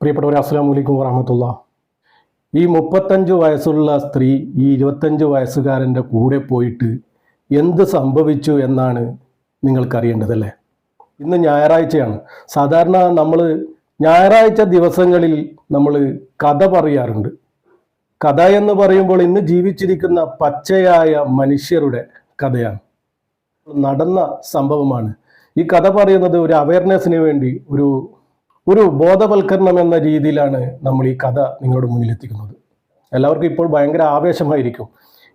പ്രിയപ്പെട്ടവരെ അസ്സാം വലൈക്കും വറഹമത്തുള്ള. ഈ മുപ്പത്തഞ്ച് വയസ്സുള്ള സ്ത്രീ ഈ ഇരുപത്തഞ്ച് വയസ്സുകാരന്റെ കൂടെ പോയിട്ട് എന്ത് സംഭവിച്ചു എന്നാണ് നിങ്ങൾക്കറിയേണ്ടതല്ലേ? ഇന്ന് ഞായറാഴ്ചയാണ്. സാധാരണ നമ്മൾ ഞായറാഴ്ച ദിവസങ്ങളിൽ നമ്മൾ കഥ പറയാറുണ്ട്. കഥ എന്ന് പറയുമ്പോൾ ഇന്ന് ജീവിച്ചിരിക്കുന്ന പച്ചയായ മനുഷ്യരുടെ കഥയാണ്. നടന്ന സംഭവമാണ്. ഈ കഥ പറയുന്നത് ഒരു അവയർനെസ്സിന് വേണ്ടി ഒരു ഒരു ബോധവൽക്കരണം എന്ന രീതിയിലാണ് നമ്മൾ ഈ കഥ നിങ്ങളുടെ മുന്നിൽ എത്തിക്കുന്നത്. എല്ലാവർക്കും ഇപ്പോൾ ഭയങ്കര ആവേശമായിരിക്കും.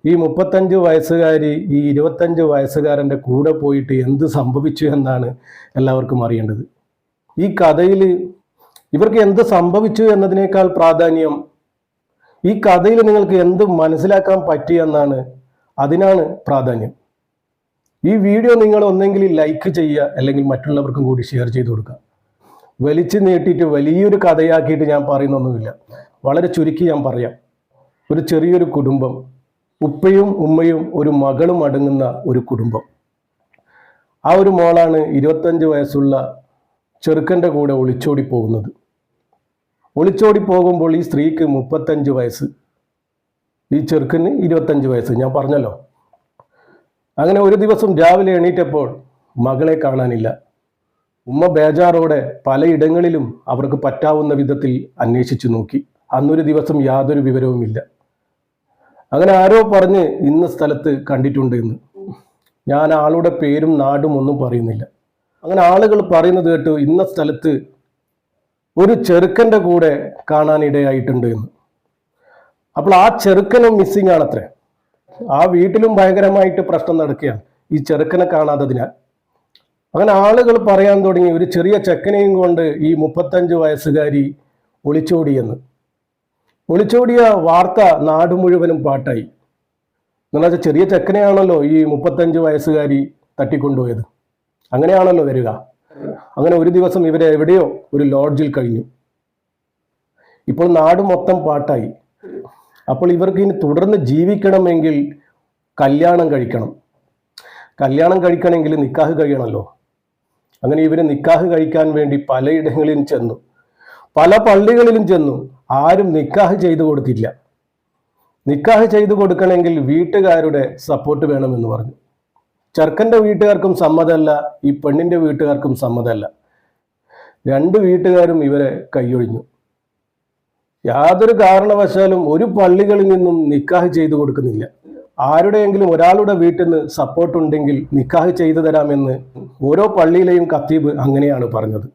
ഈ മുപ്പത്തഞ്ച് വയസ്സുകാരി ഈ ഇരുപത്തഞ്ച് വയസ്സുകാരന്റെ കൂടെ പോയിട്ട് എന്ത് സംഭവിച്ചു എന്നാണ് എല്ലാവർക്കും അറിയേണ്ടത്. ഈ കഥയിൽ ഇവർക്ക് എന്ത് സംഭവിച്ചു എന്നതിനേക്കാൾ പ്രാധാന്യം ഈ കഥയിൽ നിങ്ങൾക്ക് എന്ത് മനസ്സിലാക്കാൻ പറ്റി എന്നാണ് അതിനാണ് പ്രാധാന്യം. ഈ വീഡിയോ നിങ്ങൾ ഒന്നെങ്കിൽ ലൈക്ക് ചെയ്യുക അല്ലെങ്കിൽ മറ്റുള്ളവർക്കും കൂടി ഷെയർ ചെയ്ത് കൊടുക്കുക. വലിച്ചു നീട്ടിയിട്ട് വലിയൊരു കഥയാക്കിയിട്ട് ഞാൻ പറയുന്നൊന്നുമില്ല. വളരെ ചുരുക്കി ഞാൻ പറയാം. ഒരു ചെറിയൊരു കുടുംബം ഉപ്പയും ഉമ്മയും ഒരു മകളും അടങ്ങുന്ന ഒരു കുടുംബം. ആ ഒരു മോളാണ് ഇരുപത്തഞ്ച് വയസ്സുള്ള ചെറുക്കന്റെ കൂടെ ഒളിച്ചോടി പോകുന്നത്. ഒളിച്ചോടി പോകുമ്പോൾ ഈ സ്ത്രീക്ക് മുപ്പത്തഞ്ച് വയസ്സ്. ഈ ചെറുക്കന് ഇരുപത്തഞ്ച് വയസ്സ്. ഞാൻ പറഞ്ഞല്ലോ. അങ്ങനെ ഒരു ദിവസം രാവിലെ എണീറ്റപ്പോൾ മകളെ കാണാനില്ല. ഉമ്മ ബേജാറോടെ പലയിടങ്ങളിലും അവർക്ക് പറ്റാവുന്ന വിധത്തിൽ അന്വേഷിച്ചു നോക്കി. അന്നൊരു ദിവസം യാതൊരു വിവരവുമില്ല. അങ്ങനെ ആരോ പറഞ്ഞ് ഇന്ന സ്ഥലത്ത് കണ്ടിട്ടുണ്ട് എന്ന്. ഞാൻ ആളുടെ പേരും നാടും ഒന്നും പറയുന്നില്ല. അങ്ങനെ ആളുകൾ പറയുന്നത് കേട്ടു ഇന്ന സ്ഥലത്ത് ഒരു ചെറുക്കന്റെ കൂടെ കാണാനിടയായിട്ടുണ്ട് എന്ന്. അപ്പോൾ ആ ചെറുക്കനും മിസ്സിംഗ് ആണത്രേ. ആ വീട്ടിലും ഭയങ്കരമായിട്ട് പ്രശ്നം നടക്കുകയാണ്. ഈ ചെറുക്കനെ കാണാത്തതിനാൽ. അങ്ങനെ ആളുകൾ പറയാൻ തുടങ്ങി ഒരു ചെറിയ ചെക്കനെയും കൊണ്ട് ഈ മുപ്പത്തഞ്ച് വയസ്സുകാരി ഒളിച്ചോടിയെന്ന്. ഒളിച്ചോടിയ വാർത്ത നാട് മുഴുവനും പാട്ടായി. എന്നുവെച്ചാൽ ചെറിയ ചെക്കനെയാണല്ലോ ഈ മുപ്പത്തഞ്ച് വയസ്സുകാരി തട്ടിക്കൊണ്ടുപോയത്. അങ്ങനെയാണല്ലോ വരിക. അങ്ങനെ ഒരു ദിവസം ഇവരെ എവിടെയോ ഒരു ലോഡ്ജിൽ കഴിഞ്ഞു. ഇപ്പോൾ നാട് മൊത്തം പാട്ടായി. അപ്പോൾ ഇവർക്ക് ഇനി തുടർന്ന് ജീവിക്കണമെങ്കിൽ കല്യാണം കഴിക്കണം. കല്യാണം കഴിക്കണമെങ്കിൽ നിക്കാഹ് കഴിയണമല്ലോ അങ്ങനെ ഇവർ നിക്കാഹ് കഴിക്കാൻ വേണ്ടി പലയിടങ്ങളിലും ചെന്നു. പല പള്ളികളിലും ചെന്നു. ആരും നിക്കാഹ് ചെയ്തു കൊടുത്തില്ല. നിക്കാഹ് ചെയ്തു കൊടുക്കണമെങ്കിൽ വീട്ടുകാരുടെ സപ്പോർട്ട് വേണമെന്ന് പറഞ്ഞു. ചെറുക്കന്റെ വീട്ടുകാർക്കും സമ്മതമല്ല ഈ പെണ്ണിന്റെ വീട്ടുകാർക്കും സമ്മതമല്ല. രണ്ട് വീട്ടുകാരും ഇവരെ കൈയൊഴിഞ്ഞു. യാതൊരു കാരണവശാലും ഒരു പള്ളികളിൽ നിന്നും നിക്കാഹ് ചെയ്തു കൊടുക്കുന്നില്ല. ആരുടെയെങ്കിലും ഒരാളുടെ വീട്ടിൽ നിന്ന് സപ്പോർട്ട് ഉണ്ടെങ്കിൽ നിക്കാഹ് ചെയ്തു തരാമെന്ന് ഓരോ പള്ളിയിലെയും കത്തീബ് അങ്ങനെയാണ് പറഞ്ഞത്.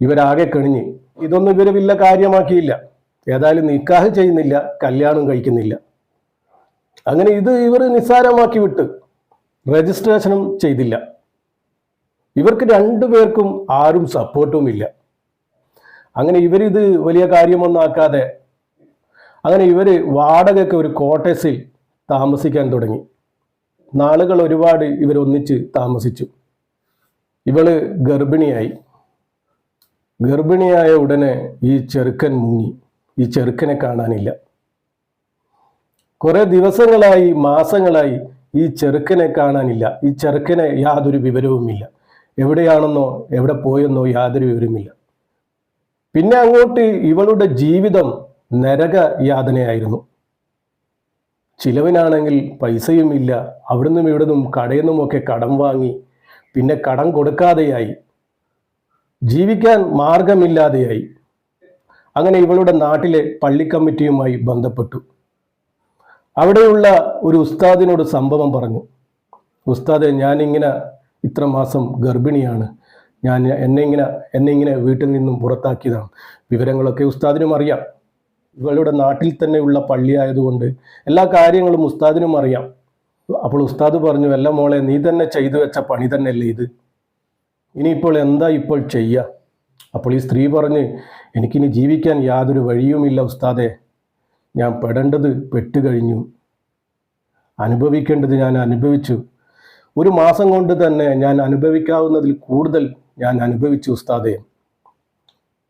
ഇവരാകെ കെണിഞ്ഞ്. ഇതൊന്നും ഇവർ വില്ല കാര്യമാക്കിയില്ല. ഏതായാലും നിക്കാഹ് ചെയ്യുന്നില്ല കല്യാണം കഴിക്കുന്നില്ല. അങ്ങനെ ഇത് ഇവർ നിസ്സാരമാക്കി വിട്ട് രജിസ്ട്രേഷനും ചെയ്തില്ല. ഇവർക്ക് രണ്ടുപേർക്കും ആരും സപ്പോർട്ടും ഇല്ല. അങ്ങനെ ഇവരിത് വലിയ കാര്യമൊന്നും ആക്കാതെ അങ്ങനെ ഇവർ വാടകയ്ക്ക് ഒരു കോട്ടേഴ്സിൽ താമസിക്കാൻ തുടങ്ങി. നാളുകൾ ഒരുപാട് ഇവരൊന്നിച്ച് താമസിച്ചു. ഇവൾ ഗർഭിണിയായി. ഗർഭിണിയായ ഉടനെ ഈ ചെറുക്കൻ മുങ്ങി. ഈ ചെറുക്കനെ കാണാനില്ല. കുറേ ദിവസങ്ങളായി മാസങ്ങളായി ഈ ചെറുക്കനെ കാണാനില്ല. ഈ ചെറുക്കനെ യാതൊരു വിവരവുമില്ല. എവിടെയാണെന്നോ എവിടെ പോയെന്നോ യാതൊരു വിവരവുമില്ല. പിന്നെ അങ്ങോട്ട് ഇവളുടെ ജീവിതം നരക യാതനയായിരുന്നു. ചിലവിനാണെങ്കിൽ പൈസയും പൈസയുമില്ല അവിടുന്നും ഇവിടുന്നും കടയിൽ നിന്നുമൊക്കെ കടം വാങ്ങി പിന്നെ കടം കൊടുക്കാതെയായി. ജീവിക്കാൻ മാർഗമില്ലാതെയായി അങ്ങനെ ഇവളുടെ നാട്ടിലെ പള്ളി കമ്മിറ്റിയുമായി ബന്ധപ്പെട്ടു. അവിടെയുള്ള ഒരു ഉസ്താദിനോട് സംഭവം പറഞ്ഞു. ഉസ്താദെ ഞാനിങ്ങനെ ഇത്ര മാസം ഗർഭിണിയാണ്. ഞാൻ എന്നെ ഇങ്ങനെ എന്നെ ഇങ്ങനെ വീട്ടിൽ നിന്നും പുറത്താക്കിയതാണ്. വിവരങ്ങളൊക്കെ ഉസ്താദിനും അറിയാം. ഇവളുടെ നാട്ടിൽ തന്നെയുള്ള പള്ളി ആയതുകൊണ്ട് എല്ലാ കാര്യങ്ങളും ഉസ്താദിനും അറിയാം. അപ്പോൾ ഉസ്താദ് പറഞ്ഞു അല്ല മോളെ നീ തന്നെ ചെയ്തു വെച്ച പണി തന്നെയല്ലേ ഇത്? ഇനിയിപ്പോൾ എന്താ ഇപ്പോൾ ചെയ്യുക അപ്പോൾ ഈ സ്ത്രീ പറഞ്ഞ് എനിക്കിനി ജീവിക്കാൻ യാതൊരു വഴിയുമില്ല ഉസ്താദെ. ഞാൻ പെടേണ്ടത് പെട്ടുകഴിഞ്ഞു അനുഭവിക്കേണ്ടത് ഞാൻ അനുഭവിച്ചു. ഒരു മാസം കൊണ്ട് തന്നെ ഞാൻ അനുഭവിക്കാവുന്നതിൽ കൂടുതൽ ഞാൻ അനുഭവിച്ചു ഉസ്താദെ.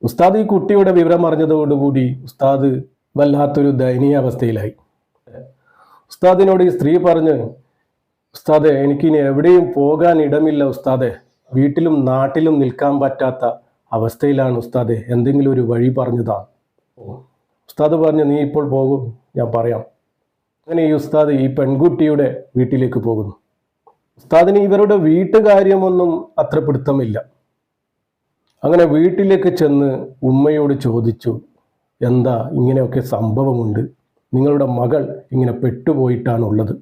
ഉസ്താദ് ഈ കുട്ടിയുടെ വിവരം അറിഞ്ഞതോടുകൂടി ഉസ്താദ് വല്ലാത്തൊരു ദയനീയാവസ്ഥയിലായി ഉസ്താദിനോട് ഈ സ്ത്രീ പറഞ്ഞ് ഉസ്താദെ എനിക്കിനി എവിടെയും പോകാൻ ഇടമില്ല ഉസ്താദെ. വീട്ടിലും നാട്ടിലും നിൽക്കാൻ പറ്റാത്ത അവസ്ഥയിലാണ് ഉസ്താദെ. എന്തെങ്കിലും ഒരു വഴി പറഞ്ഞതാ. ഉസ്താദ് പറഞ്ഞു നീ ഇപ്പോൾ പോകും ഞാൻ പറയാം. അങ്ങനെ ഈ ഉസ്താദ് ഈ പെൺകുട്ടിയുടെ വീട്ടിലേക്ക് പോകുന്നു. ഉസ്താദിന് ഇവരുടെ വീട്ടുകാര്യമൊന്നും അത്ര പിടുത്തമില്ല അങ്ങനെ വീട്ടിലേക്ക് ചെന്ന് ഉമ്മയോട് ചോദിച്ചു എന്താ ഇങ്ങനെയൊക്കെ സംഭവമുണ്ട്? നിങ്ങളുടെ മകൾ ഇങ്ങനെ പെട്ടുപോയിട്ടാണുള്ളത്.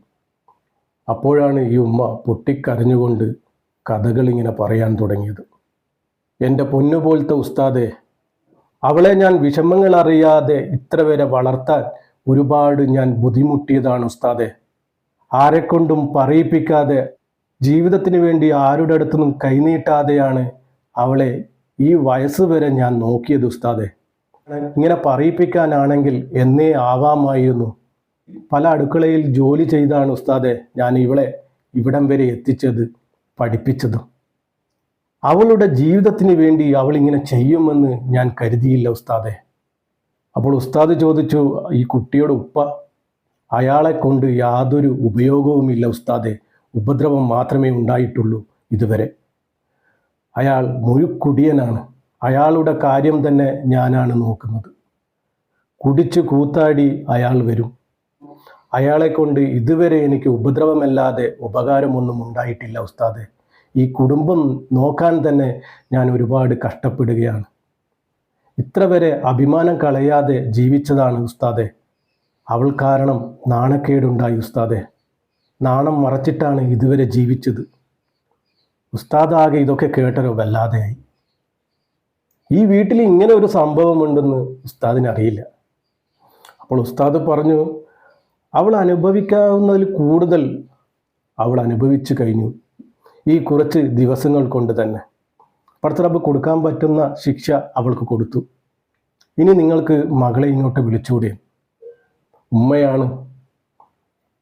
അപ്പോഴാണ് ഈ ഉമ്മ പൊട്ടിക്കരഞ്ഞുകൊണ്ട് കഥകൾ ഇങ്ങനെ പറയാൻ തുടങ്ങിയത്. എന്റെ പൊന്നുപോലത്തെ ഉസ്താദെ അവളെ ഞാൻ വിഷമങ്ങൾ അറിയാതെ ഇത്ര വരെ വളർത്താൻ ഒരുപാട് ഞാൻ ബുദ്ധിമുട്ടിയതാണ് ഉസ്താദെ. ആരെക്കൊണ്ടും പറയിപ്പിക്കാതെ ജീവിതത്തിന് വേണ്ടി ആരുടെ അടുത്തുനിന്നും കൈനീട്ടാതെയാണ് അവളെ ഈ വയസ്സ് വരെ ഞാൻ നോക്കിയത് ഉസ്താദെ. ഇങ്ങനെ പറയിപ്പിക്കാനാണെങ്കിൽ എന്നേ ആവാമായിരുന്നു. പല അടുക്കളയിൽ ജോലി ചെയ്താണ് ഉസ്താദെ ഞാൻ ഇവളെ ഇവിടം വരെ എത്തിച്ചത് പഠിപ്പിച്ചതും. അവളുടെ ജീവിതത്തിന് വേണ്ടി അവൾ ഇങ്ങനെ ചെയ്യുമെന്ന് ഞാൻ കരുതിയില്ല ഉസ്താദെ. അപ്പോൾ ഉസ്താദ് ചോദിച്ചു ഈ കുട്ടിയുടെ ഉപ്പ അയാളെ കൊണ്ട് യാതൊരു ഉപയോഗവുമില്ല ഉസ്താദെ. ഉപദ്രവം മാത്രമേ ഉണ്ടായിട്ടുള്ളൂ ഇതുവരെ. അയാൾ മുഴുക്കുടിയനാണ്. അയാളുടെ കാര്യം തന്നെ ഞാനാണ് നോക്കുന്നത്. കുടിച്ചു കൂത്താടി അയാൾ വരും. അയാളെ കൊണ്ട് ഇതുവരെ എനിക്ക് ഉപദ്രവമല്ലാതെ ഉപകാരമൊന്നും ഉണ്ടായിട്ടില്ല ഉസ്താദെ. ഈ കുടുംബം നോക്കാൻ തന്നെ ഞാൻ ഒരുപാട് കഷ്ടപ്പെടുകയാണ്. ഇത്ര വരെ അഭിമാനം കളയാതെ ജീവിച്ചതാണ് ഉസ്താദെ. അവൾ കാരണം നാണക്കേടുണ്ടായി ഉസ്താദെ. നാണം മറച്ചിട്ടാണ് ഇതുവരെ ജീവിച്ചത്. ഉസ്താദാകെ ഇതൊക്കെ കേട്ടൊരു വല്ലാതെയായി. ഈ വീട്ടിൽ ഇങ്ങനെ ഒരു സംഭവമുണ്ടെന്ന് ഉസ്താദിന് അറിയില്ല അപ്പോൾ ഉസ്താദ് പറഞ്ഞു അവൾ അനുഭവിക്കാവുന്നതിൽ കൂടുതൽ അവൾ അനുഭവിച്ചു കഴിഞ്ഞു ഈ കുറച്ച് ദിവസങ്ങൾ കൊണ്ട് തന്നെ. പടത്തറബ് കൊടുക്കാൻ പറ്റുന്ന ശിക്ഷ അവൾക്ക് കൊടുത്തു. ഇനി നിങ്ങൾക്ക് മകളെ ഇങ്ങോട്ട് വിളിച്ചുകൂടെ? ഉമ്മയാണ്.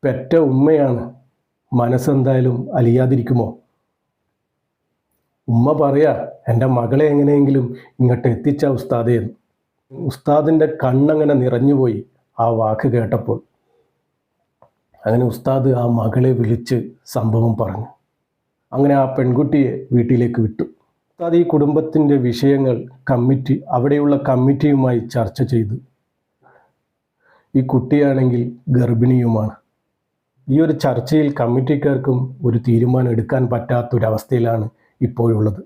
പെറ്റ ഉമ്മയാണ്. മനസ്സെന്തായാലും അലിയാതിരിക്കുമോ? ഉമ്മ പറയാ എന്റെ മകളെ എങ്ങനെയെങ്കിലും ഇങ്ങോട്ട് എത്തിച്ച ഉസ്താദേ. ഉസ്താദിന്റെ കണ്ണങ്ങനെ നിറഞ്ഞുപോയി ആ വാക്ക് കേട്ടപ്പോൾ. അങ്ങനെ ഉസ്താദ് ആ മകളെ വിളിച്ച് സംഭവം പറഞ്ഞു. അങ്ങനെ ആ പെൺകുട്ടിയെ വീട്ടിലേക്ക് വിട്ടു. ഉസ്താദ് ഈ കുടുംബത്തിന്റെ വിഷയങ്ങൾ കമ്മിറ്റി അവിടെയുള്ള കമ്മിറ്റിയുമായി ചർച്ച ചെയ്തു. ഈ കുട്ടിയാണെങ്കിൽ ഗർഭിണിയുമാണ്. ഈ ഒരു ചർച്ചയിൽ കമ്മിറ്റിക്കാർക്കും ഒരു തീരുമാനം എടുക്കാൻ പറ്റാത്തൊരവസ്ഥയിലാണ് ഇപ്പോഴുള്ളത്.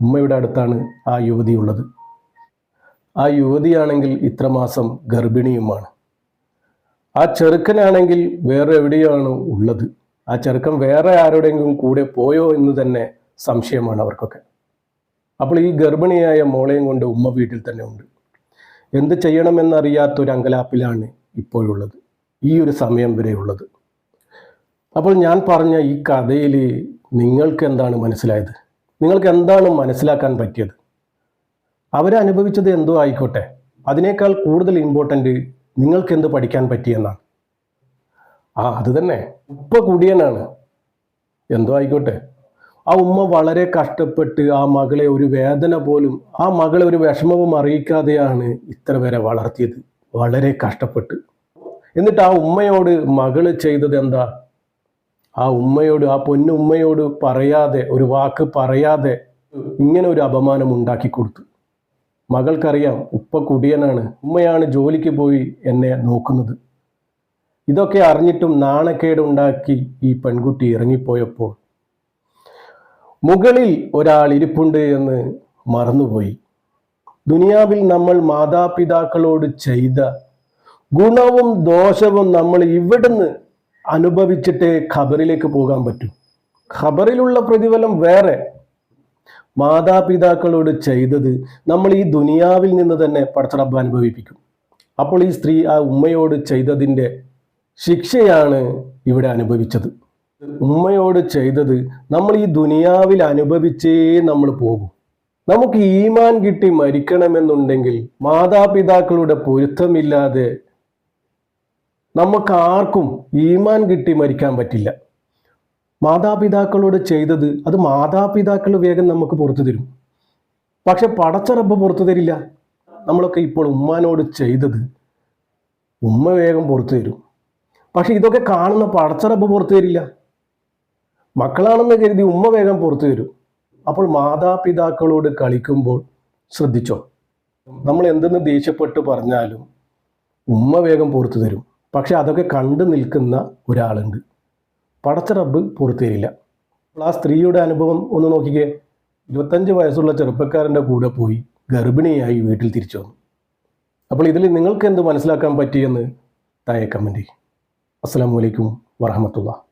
ഉമ്മയുടെ അടുത്താണ് ആ യുവതി ഉള്ളത് ആ യുവതിയാണെങ്കിൽ ഇത്രമാസം ഗർഭിണിയുമാണ്. ആ ചെറുക്കനാണെങ്കിൽ വേറെ എവിടെയാണ് ഉള്ളത്. ആ ചെറുക്കൻ വേറെ ആരുടെയെങ്കിലും കൂടെ പോയോ എന്ന് തന്നെ സംശയമാണ് അവർക്കൊക്കെ. അപ്പോൾ ഈ ഗർഭിണിയായ മോളെയും കൊണ്ട് ഉമ്മ വീട്ടിൽ തന്നെ ഉണ്ട്. എന്ത് ചെയ്യണമെന്നറിയാത്തൊരു അങ്കലാപ്പിലാണ് ഇപ്പോഴുള്ളത്. ഈ ഒരു സമയം വരെയുള്ളത്. അപ്പോൾ ഞാൻ പറഞ്ഞ ഈ കഥയിൽ നിങ്ങൾക്ക് എന്താണ് മനസ്സിലായത്? നിങ്ങൾക്ക് എന്താണ് മനസ്സിലാക്കാൻ പറ്റിയത്? അവരനുഭവിച്ചത് എന്തോ ആയിക്കോട്ടെ. അതിനേക്കാൾ കൂടുതൽ ഇമ്പോർട്ടന്റ് നിങ്ങൾക്ക് എന്ത് പഠിക്കാൻ പറ്റിയെന്നാണ് ആ അത് തന്നെ. ഉപ്പ കുടിയനാണ്. എന്തോ ആയിക്കോട്ടെ. ആ ഉമ്മ വളരെ കഷ്ടപ്പെട്ട് ആ മകളെ ഒരു വേദന പോലും ആ മകളെ ഒരു വിഷമവും അറിയിക്കാതെയാണ് ഇത്ര വരെ വളർത്തിയത്. വളരെ കഷ്ടപ്പെട്ട്. എന്നിട്ട് ആ ഉമ്മയോട് മകൾ ചെയ്തത് എന്താ? ആ ഉമ്മയോട് ആ പൊന്നുമ്മയോട് പറയാതെ ഒരു വാക്ക് പറയാതെ ഇങ്ങനെ ഒരു അപമാനം ഉണ്ടാക്കി കൊടുത്തു. മകൾക്കറിയാം ഉപ്പ കുടിയനാണ്. ഉമ്മയാണ് ജോലിക്ക് പോയി എന്നെ നോക്കുന്നത്. ഇതൊക്കെ അറിഞ്ഞിട്ടും നാണക്കേടുണ്ടാക്കി ഈ പെൺകുട്ടി ഇറങ്ങിപ്പോയപ്പോൾ മുകളിൽ ഒരാൾ ഇരിപ്പുണ്ട് എന്ന് മറന്നുപോയി. ദുനിയാവിൽ നമ്മൾ മാതാപിതാക്കളോട് ചെയ്ത ഗുണവും ദോഷവും നമ്മൾ ഇവിടുന്ന് അനുഭവിച്ചിട്ടേ ഖബറിലേക്ക് പോകാൻ പറ്റൂ. ഖബറിലുള്ള പ്രതിഫലം വേറെ. മാതാപിതാക്കളോട് ചെയ്തത് നമ്മൾ ഈ ദുനിയാവിൽ നിന്ന് തന്നെ പടച്ചടപ്പ് അനുഭവിപ്പിക്കും. അപ്പോൾ ഈ സ്ത്രീ ആ ഉമ്മയോട് ചെയ്തതിന്റെ ശിക്ഷയാണ് ഇവിടെ അനുഭവിച്ചത്. ഉമ്മയോട് ചെയ്തത് നമ്മൾ ഈ ദുനിയാവിൽ അനുഭവിച്ചേ നമ്മൾ പോകും. നമുക്ക് ഈമാൻ കിട്ടി മരിക്കണമെന്നുണ്ടെങ്കിൽ മാതാപിതാക്കളുടെ പൊരുത്തമില്ലാതെ നമുക്ക് ആർക്കും ഈമാൻ കിട്ടി മരിക്കാൻ പറ്റില്ല. മാതാപിതാക്കളോട് ചെയ്തത് അത് മാതാപിതാക്കൾ വേഗം നമുക്ക് പുറത്തു തരും. പക്ഷെ പടച്ചറബ് പുറത്തു തരില്ല. നമ്മളൊക്കെ ഇപ്പോൾ ഉമ്മാനോട് ചെയ്തത് ഉമ്മ വേഗം പുറത്തു തരും. പക്ഷെ ഇതൊക്കെ കാണുന്ന പടച്ചറബ് പുറത്തു തരില്ല. മക്കളാണെന്ന് കരുതി ഉമ്മ വേഗം പുറത്തു തരും. അപ്പോൾ മാതാപിതാക്കളോട് കളിക്കുമ്പോൾ ശ്രദ്ധിച്ചോ? നമ്മൾ എന്തെന്ന് ദേഷ്യപ്പെട്ട് പറഞ്ഞാലും ഉമ്മ വേഗം പുറത്തു തരും. പക്ഷെ അതൊക്കെ കണ്ടു നിൽക്കുന്ന ഒരാളുണ്ട്. പടച്ച റബ്ബ് പുറത്തേരില്ല. അപ്പോൾ ആ സ്ത്രീയുടെ അനുഭവം ഒന്ന് നോക്കിക്കേ. ഇരുപത്തഞ്ച് വയസ്സുള്ള ചെറുപ്പക്കാരന്റെ കൂടെ പോയി ഗർഭിണിയായി വീട്ടിൽ തിരിച്ചു വന്നു. അപ്പോൾ ഇതിൽ നിങ്ങൾക്ക് എന്ത് മനസ്സിലാക്കാൻ പറ്റിയെന്ന് താഴെ കമന്റ് ചെയ്യും. അസ്സാം വലൈക്കും വറഹമത്തുള്ള